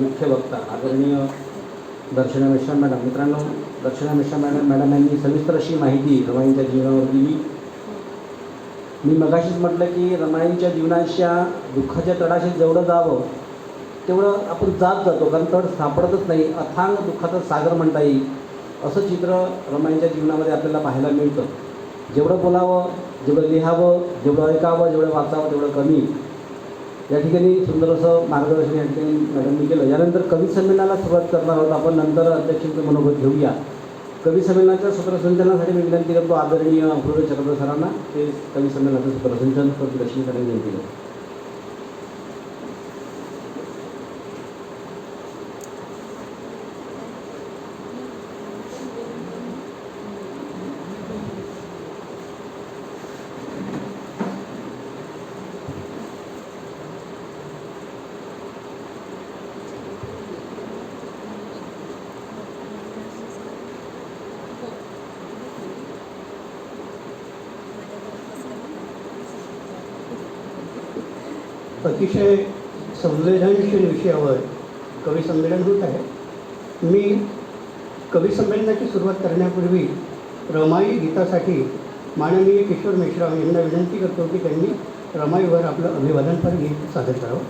मुख्य वक्ता आदरणीय दर्शना मिश्रा मॅडम. मित्रांनो दर्शना मिश्रा मॅडम मॅडम यांनी सविस्तर अशी माहिती रमाईंच्या जीवनावर दिली. मी मगाशीच म्हटलं की रमाईंच्या जीवनाच्या दुःखाच्या तडाशी जेवढं जावं तेवढं आपण जात जातो कारण तड सापडतच नाही. अथांग दुःखाचा सागर म्हणता येईल. असं चित्र रमाईंच्या जीवनामध्ये आपल्याला पाहायला मिळतं. जेवढं बोलावं जेवढं लिहावं जेवढं ऐकावं जेवढं वाचावं तेवढं कमी. या ठिकाणी सुंदर असं मार्गदर्शन या ठिकाणी मॅडमनी केलं. यानंतर कवी संमेलनाला सुरुवात करणार आहोत आपण. नंतर अध्यक्षांचं मनोगत घेऊया. कवी संमेलनाच्या सूत्रसंचलनासाठी मी विनंती करतो आदरणीय अपूर्व चक्रधर सरांना ते कवी संमेलनाचं सूत्रसंचलन दर्शन करण्याची विनंती करतो. अतिशय संवेदनशील विषयावर कवी संमेलन होत आहे. मी कवी संमेलनाची सुरुवात करण्यापूर्वी रमाई गीतासाठी माननीय किशोर मेश्राम यांना विनंती करतो की त्यांनी रमाईवर आपलं अभिवादनपर गीत सादर करावं.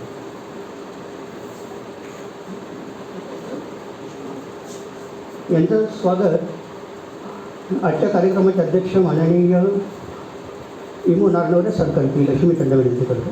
यांचं स्वागत आजच्या कार्यक्रमाचे अध्यक्ष माननीय इमो नारनवरे सर करतील त्यांना विनंती करतो.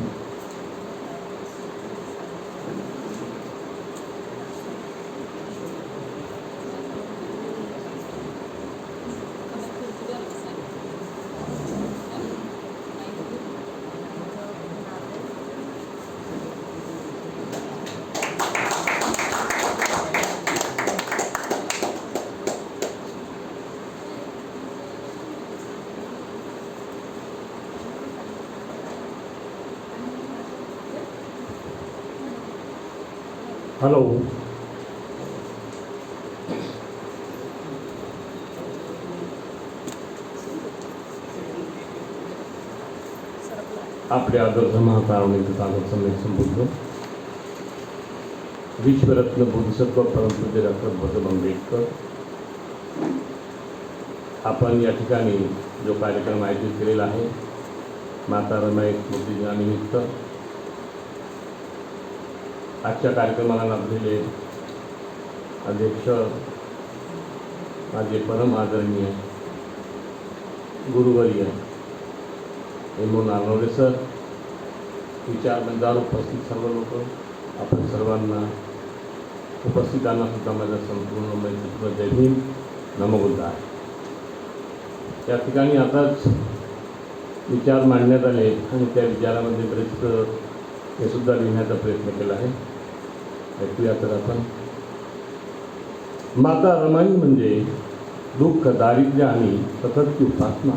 हॅलो आपल्या आदर्श महाकारुणिक तालुक समय संबोधतो विश्वरत्न बोधिसत्व परमपूज्य डॉक्टर भगवान आंबेडकर. आपण या ठिकाणी जो कार्यक्रम आयोजित केलेला आहे माता रमाई स्मृती दिनानिमित्त आजच्या कार्यक्रमाला लाभलेले अध्यक्ष माझे परम आदरणीय गुरुवर्य एमो नानवडे सर विचारबंधावर उपस्थित सर्व लोक आपण सर्वांना उपस्थितांना सुद्धा माझ्या संपूर्ण मैत्रीपूर्ण जय भीम. आहे या ठिकाणी आताच विचार मांडण्यात आले आणि त्या विचारामध्ये बरेच हे सुद्धा लिहिण्याचा प्रयत्न केला आहे. ऐकूया तर आपण माता रमाई म्हणजे दुःख दारिद्र्य आणि सततची उपासना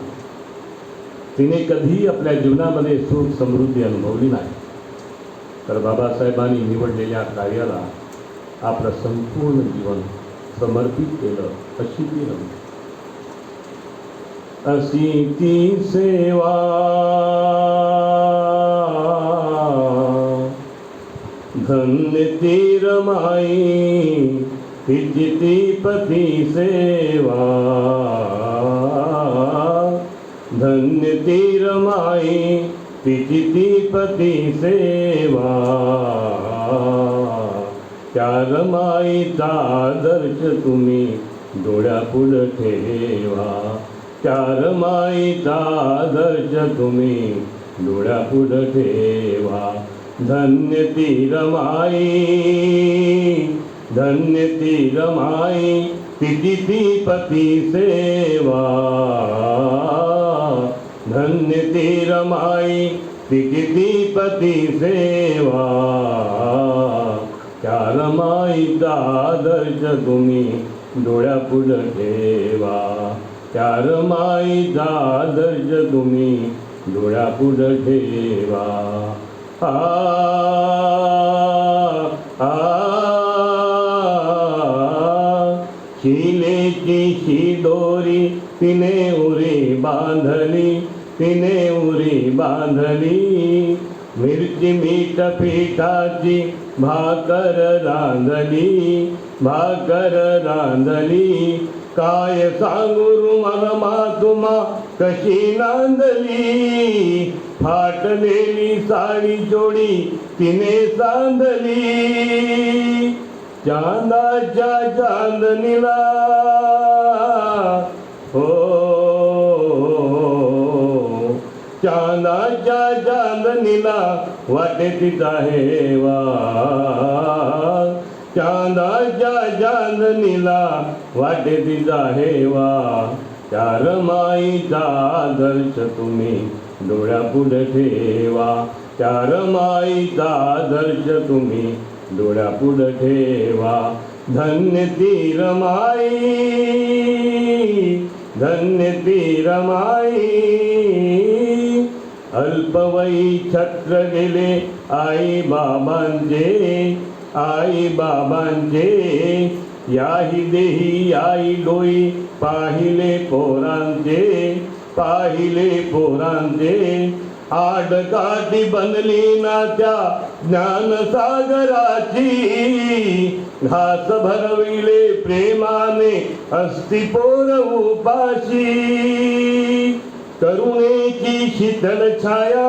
तिने कधीही आपल्या जीवनामध्ये सुख समृद्धी अनुभवली नाही. तर बाबासाहेबांनी निवडलेल्या कार्याला आपलं संपूर्ण जीवन समर्पित केलं अशी ती रमाई. अशी ती सेवा धन्य तीर माई तिची ती सेवा. धन्य तीर माई तिची पति सेवा. त्या रमाईचा आदर्श तुम्ही डोळ्यापुढं ठेवा. त्या रमाईचा आदर्श तुम्ही डोळ्यापुढं ठेवा. धन्य ती रमाई धन्य ती रमाई तिची ती पती सेवा। धन्य ती रमाई तिची ती पती सेवा। त्या रमाईचा आदर्श तुम्ही डोळ्यापुढं ठेवा। त्या रमाईचा आदर्श तुम्ही डोळ्यापुढं ठेवा। शिलेची शिदोरी तिने उरी बांधली तिने उरी बांधली मिरची मीठ पिठाची भाकर रांधली भाकर रांधली. काय सांगू रुमा तुम्हा कशी नांदली? फाटलेली साडी जोडी तिने सांदली चांदाच्या चांदणीला. हो. चांदाच्या चांदणीला वाटे तिचा हेवा चांदाच्या चांदणीला वाटे तिचा हेवा चार माईचा आदर्श तुम्ही डोळ्यापुढे ठेवा. चार माईचा आदर्श तुम्ही डोळ्यापुढे ठेवा. धन्य ती रमाई धन्य ती रमाई अल्पवयी छत्र गेले आई बाबांचे आई बाबांचे याही देही आई डोई पाहिले पोरांचे पाहिले पोरांचे. आडकाठी बनली ना त्या ज्ञानसागराची घास भरविले प्रेमाने अस्ति पोर उपाशी. करुणेची शीतल छाया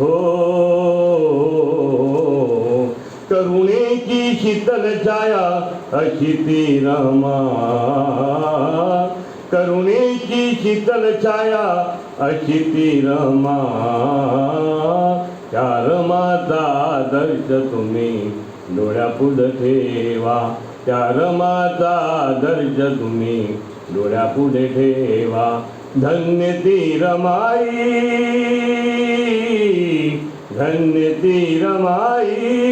हो. करुणेची शीतल छाया अशी ती रमा. करुणेची शीतल छाया अशी ती रमा. त्या रमाचा आदर्श तुम्ही डोळ्यापुढ ठेवा. त्या रमाचा आदर्श तुम्ही डोळ्यापुढे ठेवा धन्य ती रमाई धन्य ती रमाई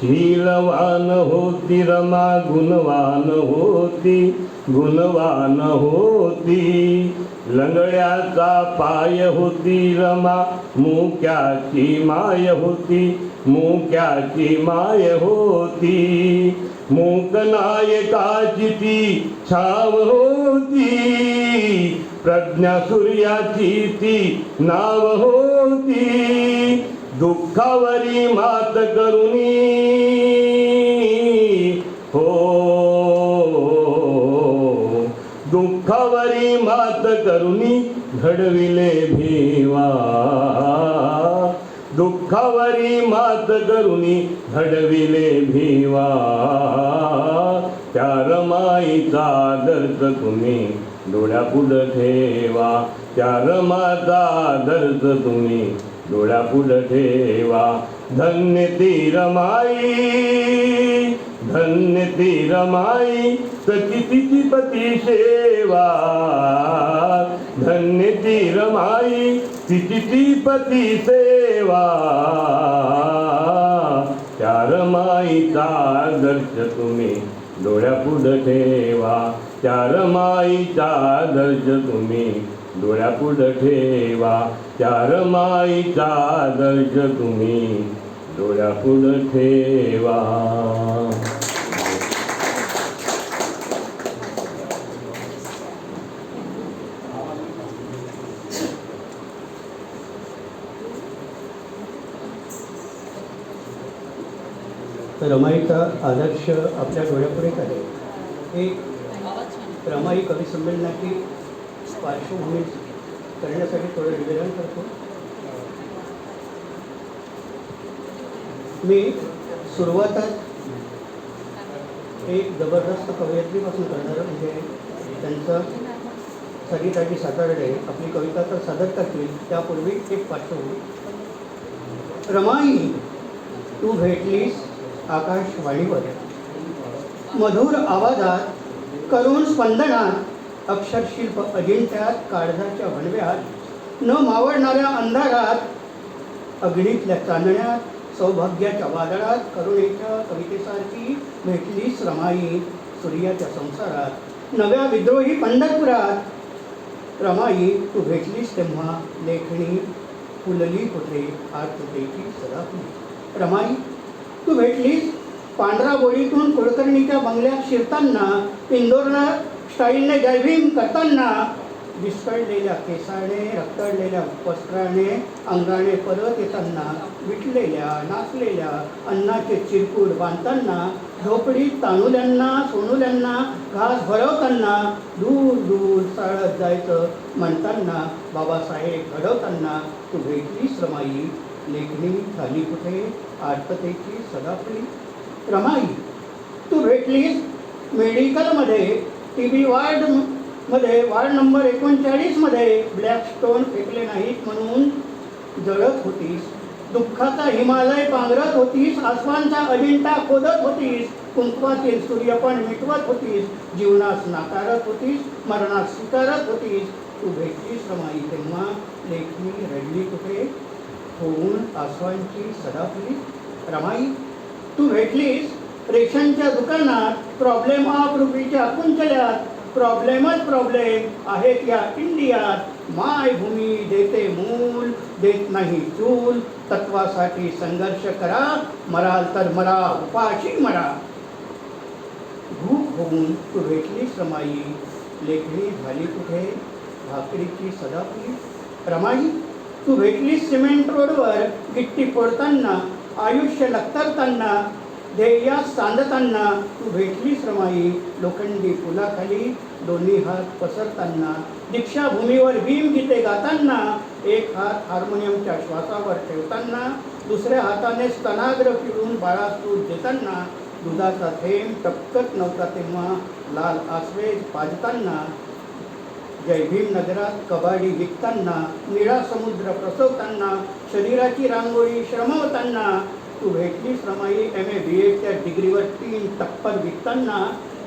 शीलवान होती रमा गुणवान होती गुणवान होती. लंगड्याचा पाय होती रमा मुक्याची माय होती. मुक्याची माय होती. मूकनायकाची ती छाव होती. प्रज्ञा सूर्याची ती नाव होती. दुःखावरी मात करुणी. हो. दुःखावरी मात करुणी घडविले भीवा दुःखावरी मात करुणी घडविले भीवा. त्या रमाईचा आदर्श तुम्ही डोळ्यापुढं ठेवा. त्या रमाचा आदर्श तुम्ही डोळ्यापुढं ठेवा. धन्य ती रमाई धन्य ती रमाई सची तिची पती सेवा. धन्य ती रमाई तिची ती पती सेवा. त्या रमाईचा आदर्श तुम्ही डोळ्यापुढं ठेवा. त्या रमाईचा आदर्श तुम्ही डोळ्यापुढं ठेवा त्या रमाईचा आदर्श तुम्ही. डोळ्यापुढं ठेवा. रमाईचा आदर्श आपल्या डोळ्यापुढेच आहे एक रमाई कवी संमेलनाची पार्श्वभूमी करण्यासाठी थोडं निवेदन करतो. मी सुरुवातच एक जबरदस्त कवयत्रीपासून करणार म्हणजे त्यांचं सरिताजी सातारडे आपली कविता तर सादर करतील. त्यापूर्वी एक पार्श्वभूमी. रमाई तू भेटलीस आकाशवाणीवर. मधुर आवाजात करुण स्पंदनात अक्षरशिल्प अजिंठ्यात काळजाच्या भणव्यात न मावळणाऱ्या अंधारात अग्नीतल्या चांदण्यात सौभाग्याच्या वादळात करुणेच्या कवितेसारखी भेटलीस रमाई सूर्याच्या संसारात नव्या विद्रोही पंढरपुरात रमाई तू भेटलीस तेव्हा लेखणी फुलली होते आर्ततेची सदा रमाई तू भेटलीस पांढरा बोळीतून कुलकर्णीच्या बंगल्यात शिरताना इंदोरला स्टाईलने डायव्हिंग करताना विस्कळलेल्या केसाने रक्तडलेल्या वस्त्राने अंगाने परत येताना विटलेल्या नाचलेल्या अन्नाचे चिरकूड बांधताना झोपडीत तांदुल्यांना सोनुल्यांना घास भरवताना दूर दूर चाळत जायचं म्हणताना बाबासाहेब घडवताना तू भेटली श्रमाई लेखणी झाली कुठे? आर्थतेची सदाफुली. रमाई तू भेटलीस मेडिकलमध्ये. टी बी वार्डमध्ये वार्ड नंबर एकोणचाळीसमध्ये ब्लॅक स्टोन फेकले नाहीत म्हणून जळत होतीस. दुःखाचा हिमालय पांघरत होतीस आसमानचा अजिंठा खोदत होतीस कुंकवातील सूर्यपण मिटवत होतीस जीवनास नाकारत होतीस मरणास स्वीकारत होतीस. तू भेटलीस रमाई तेव्हा लेखणी रडली कुठे? होऊन आसवांची सदाफुली रमाई तू भेटलीस? रेशनच्या दुकानात प्रॉब्लेम ऑफ रुपीच्या कुंचल्यात प्रॉब्लेमच प्रॉब्लेम आहेत या इंडियात. मायभूमी देते मूल देत नाही चूल. तत्वासाठी संघर्ष करा मराल तर मरा उपाशी मरा. भूक होऊन तू भेटली रमाई. लेखणी झाली कुठे? भाकरीची सदाफुली. रमाई तू भेटली सिमेंट रोडवर गिट्टी फोडताना आयुष्य लखतरताना ध्येयास सांधताना तू भेटली श्रमाई लोखंडी पुलाखाली दोन्ही हात पसरताना दीक्षाभूमीवर भीम गीते गाताना एक हात हार्मोनियमच्या श्वासावर ठेवताना दुसऱ्या हाताने स्तनाग्र फिरून बाळास दूध देताना दुधाचा थेंब टपकत नव्हता तेव्हा लाल आसवे पाजताना जय भीम नगरात कबाडी विकताना निळा समुद्र प्रसवताना शरीराची रांगोळी श्रमवताना तू भेटलीस रमाई एम ए बी एडच्या डिग्रीवर तीन टप्पन विकताना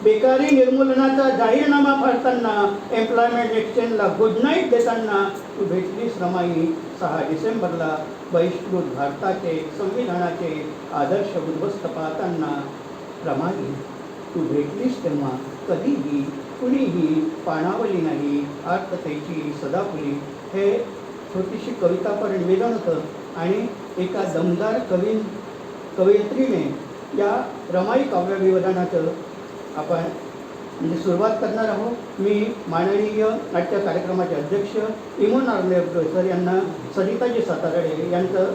बेकारी निर्मूलनाचा जाहीरनामा फाडताना एम्प्लॉयमेंट एक्सचेंजला गुड नाईट देताना तू भेटलीस रमाई सहा डिसेंबरला बहिष्कृत भारताचे संविधानाचे आदर्श उद्ध्वस्त पाहताना रमाई तू भेटलीस तेव्हा कधीही कुणीही पाणावली नाही आर्ततेची सदाफुली. हे छोटीशी कवितापर निवेदन होतं आणि एका दमदार कवी कवयित्रीने या रमाई काव्यविवदनाचं आपण म्हणजे सुरुवात करणार आहोत. मी माननीय नाट्य कार्यक्रमाचे अध्यक्ष इमोन आर्ले सर यांना सरिताजी सातारडे यांचं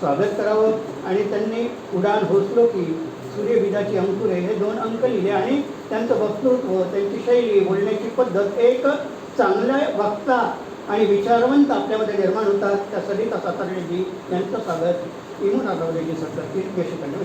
स्वागत करावं आणि त्यांनी उडान होसलो की सूर्यविधाची अंकुरे हे दोन अंक लिहिले आणि त्यांचं वक्तृत्व त्यांची शैली बोलण्याची पद्धत एक चांगल्या वक्ता आणि विचारवंत आपल्यामध्ये निर्माण होतात त्या सरिता सातारडेजी यांचं स्वागत इमोन आर्लेजी सर करतील यशकांना